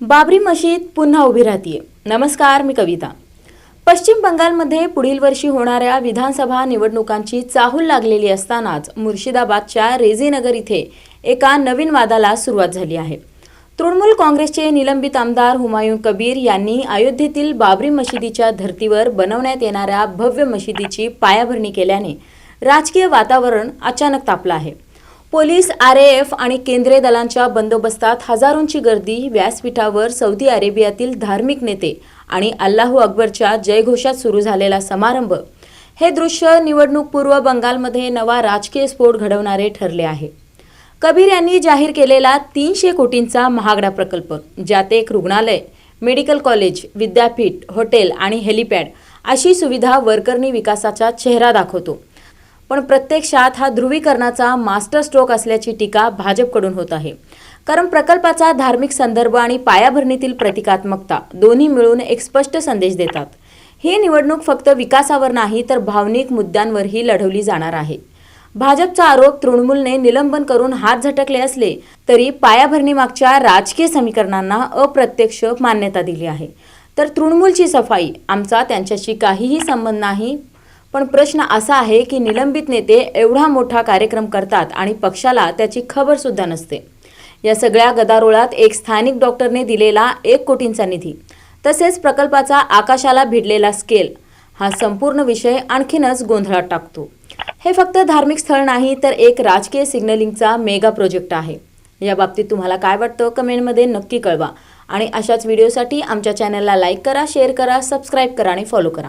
बाबरी मशीद पुन्हा उभी राहतीये. नमस्कार मी कविता. पश्चिम बंगालमध्ये पुढील वर्षी होणाऱ्या विधानसभा निवडणुकांची चाहूल लागलेली असतानाच मुर्शिदाबादच्या रेझीनगर इथे एका नवीन वादाला सुरुवात झाली आहे. तृणमूल काँग्रेसचे निलंबित आमदार हुमायून कबीर यांनी अयोध्येतील बाबरी मशिदीच्या धर्तीवर बनवण्यात येणाऱ्या भव्य मशिदीची पायाभरणी केल्याने राजकीय वातावरण अचानक तापलं आहे. पोलीस आर एफ आणि केंद्रीय दलांच्या बंदोबस्तात हजारोंची गर्दी व्यासपीठावर सौदी अरेबियातील धार्मिक नेते आणि अल्लाहू अकबरच्या जयघोषात सुरू झालेला समारंभ. हे दृश्य निवडणूकपूर्व बंगालमध्ये नवा राजकीय स्फोट घडवणारे ठरले आहे. कबीर यांनी जाहीर केलेला तीनशे कोटींचा महागडा प्रकल्प ज्यात एक रुग्णालय मेडिकल कॉलेज विद्यापीठ हॉटेल आणि हेलिपॅड अशी सुविधा वरकरणी विकासाचा चेहरा दाखवतो. पण प्रत्यक्षात हा ध्रुवीकरणाचा मास्टर स्ट्रोक असल्याची टीका भाजपकडून होत आहे. कारण प्रकल्पाचा धार्मिक संदर्भ आणि पायाभरणीतील प्रतिकात्मकता दोन्ही मिळून एक स्पष्ट संदेश देतात. ही निवडणूक फक्त विकासावर नाही तर भावनिक मुद्द्यांवरही लढवली जाणार आहे. भाजपचा आरोप तृणमूलने निलंबन करून हात झटकले असले तरी पायाभरणीमागच्या राजकीय समीकरणांना अप्रत्यक्ष मान्यता दिली आहे. तर तृणमूलची सफाई आमचा त्यांच्याशी काहीही संबंध नाही पण प्रश्न असा आहे की निलंबित नेते एवढा मोठा कार्यक्रम करतात आणि पक्षाला त्याची खबर सुद्धा नसते. या सगळ्या गदारोळात एक स्थानिक डॉक्टरने दिलेला एक कोटींचा निधी तसेच प्रकल्पाचा आकाशाला भिडलेला स्केल हा संपूर्ण विषय आणखीनच गोंधळात टाकतो. हे फक्त धार्मिक स्थळ नाही तर एक राजकीय सिग्नलिंगचा मेगा प्रोजेक्ट आहे. या बाबतीत तुम्हाला काय वाटतं कमेंटमध्ये नक्की कळवा. आणि अशाच व्हिडिओसाठी आमच्या चॅनलला लाईक करा शेअर करा सबस्क्राईब करा आणि फॉलो करा.